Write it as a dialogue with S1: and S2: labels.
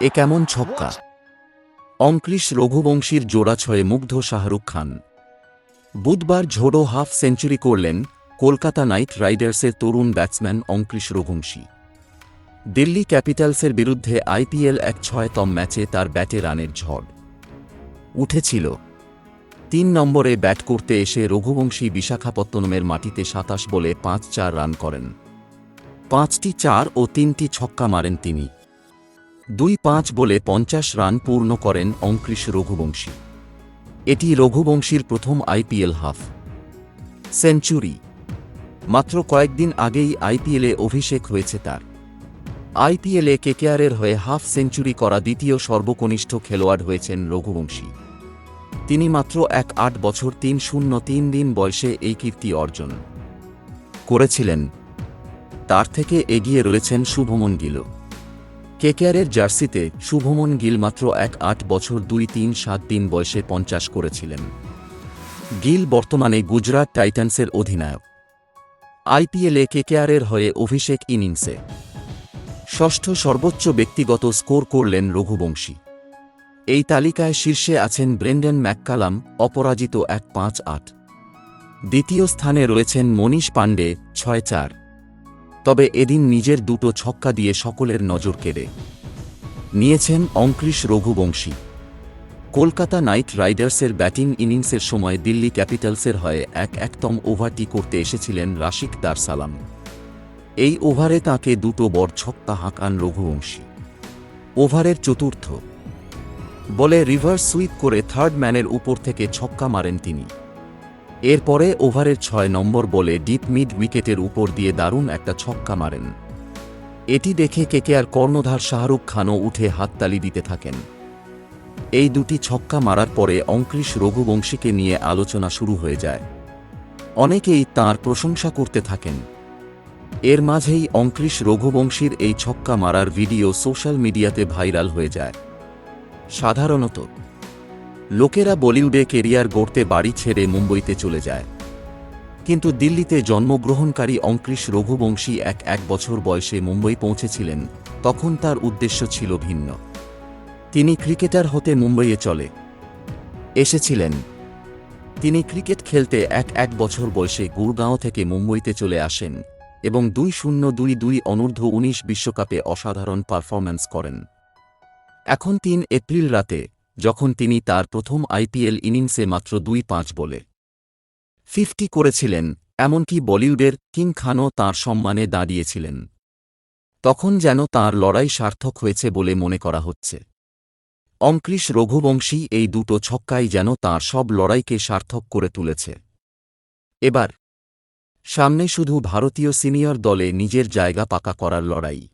S1: এ কেমন ছক্কা? অঙ্কৃশ রঘুবংশীর জোড়া ছয়ে মুগ্ধ শাহরুখ খান। বুধবার ঝোড়ো হাফ সেঞ্চুরি করলেন কলকাতা নাইট রাইডার্সের তরুণ ব্যাটসম্যান অঙ্কৃশ রঘুবংশী। দিল্লি ক্যাপিটালসের বিরুদ্ধে আইপিএল এক ছয়তম ম্যাচে তার ব্যাটে রানের ঝড়। উঠেছিল। তিন নম্বরে ব্যাট করতে এসে রঘুবংশী বিশাখাপত্তনমের মাটিতে সাতাশ বলে পাঁচ চার রান করেন। পাঁচটি চার ও তিনটি ছক্কা মারেন তিনি। দুই পাঁচ বলে পঞ্চাশ রান পূর্ণ করেন অঙ্কৃশ রঘুবংশী। এটি রঘুবংশীর প্রথম আইপিএল হাফ সেঞ্চুরি। মাত্র কয়েকদিন আগেই আইপিএলে অভিষেক হয়েছে তার। আইপিএলে কেকেআরের হয়ে হাফ সেঞ্চুরি করা দ্বিতীয় সর্বকনিষ্ঠ খেলোয়াড় হয়েছেন রঘুবংশী। তিনি মাত্র এক আট বছর তিন শূন্য তিন দিন বয়সে এই কীর্তি অর্জন করেছিলেন। তার থেকে এগিয়ে রয়েছেন শুভমন গিল। কেকেআরের জার্সিতে শুভমন গিল মাত্র এক আট বছর দুই তিন সাত দিন বয়সে পঞ্চাশ করেছিলেন। গিল বর্তমানে গুজরাট টাইটান্সের অধিনায়ক। আইপিএলে কেকেআরের হয়ে অভিষেক ইনিংসে। ষষ্ঠ সর্বোচ্চ ব্যক্তিগত স্কোর করলেন রঘুবংশী। এই তালিকায় শীর্ষে আছেন ব্রেন্ডন ম্যাককালাম, অপরাজিত এক পাঁচ আট। দ্বিতীয় স্থানে রয়েছেন মনীষ পাণ্ডে, ছয় চার। তবে এদিন নিজের দুটো ছক্কা দিয়ে সকলের নজর কেড়ে। নিয়েছেন অঙ্কৃশ রঘুবংশী। কলকাতা নাইট রাইডার্সের ব্যাটিং ইনিংসের সময় দিল্লি ক্যাপিটালসের হয়ে এক একতম ওভারটি করতে এসেছিলেন রাশিক দার সালাম এই ওভারে তাকে দুটো বড় ছক্কা হাঁকান রঘুবংশী। ওভারের চতুর্থ। বলে রিভার্স সুইপ করে থার্ড ম্যানের উপর থেকে ছক্কা মারেন তিনি। এরপরে ওভারের ছয় নম্বর বলে ডিপ মিড উইকেটের উপর দিয়ে দারুণ একটা ছক্কা মারেন। এটি দেখে কেকেআর কর্ণধার শাহরুখ খানও উঠে হাততালি দিতে থাকেন। এই দুটি ছক্কা মারার পরে অঙ্কৃশ রঘুবংশীকে নিয়ে আলোচনা শুরু হয়ে যায়। অনেকেই তার প্রশংসা করতে থাকেন। এর মাঝেই অঙ্কৃশ রঘুবংশীর এই ছক্কা মারার ভিডিও সোশ্যাল মিডিয়াতে ভাইরাল হয়ে যায়। সাধারণত লোকেরা বলিউডে কেরিয়ার গড়তে বাড়ি ছেড়ে মুম্বইতে চলে যায়। কিন্তু দিল্লিতে জন্মগ্রহণকারী অঙ্কৃশ রঘুবংশী এক এক বছর বয়সে মুম্বই পৌঁছেছিলেন, তখন তার উদ্দেশ্য ছিল ভিন্ন। তিনি ক্রিকেটার হতে মুম্বইয়ে চলে। এসেছিলেন। তিনি ক্রিকেট খেলতে এক এক বছর বয়সে গুরগাঁও থেকে মুম্বইতে চলে আসেন এবং দুই শূন্য দুই দুই অনূর্ধ্ব উনিশ বিশ্বকাপে অসাধারণ পারফরম্যান্স করেন। এখন তিন এপ্রিল রাতে যখন তিনি তার প্রথম আইপিএল ইনিংসে মাত্র দুই পাঁচ বলে ফিফটি করেছিলেন, এমনকি বলিউডের কিং খানও তাঁর সম্মানে দাঁড়িয়েছিলেন। তখন যেন তার লড়াই সার্থক হয়েছে বলে মনে করা হচ্ছে। অঙ্কৃশ রঘুবংশী এই দুটো ছক্কাই যেন তাঁর সব লড়াইকে সার্থক করে তুলেছে। এবার, সামনে শুধু ভারতীয় সিনিয়র দলে নিজের জায়গা পাকা করার লড়াই।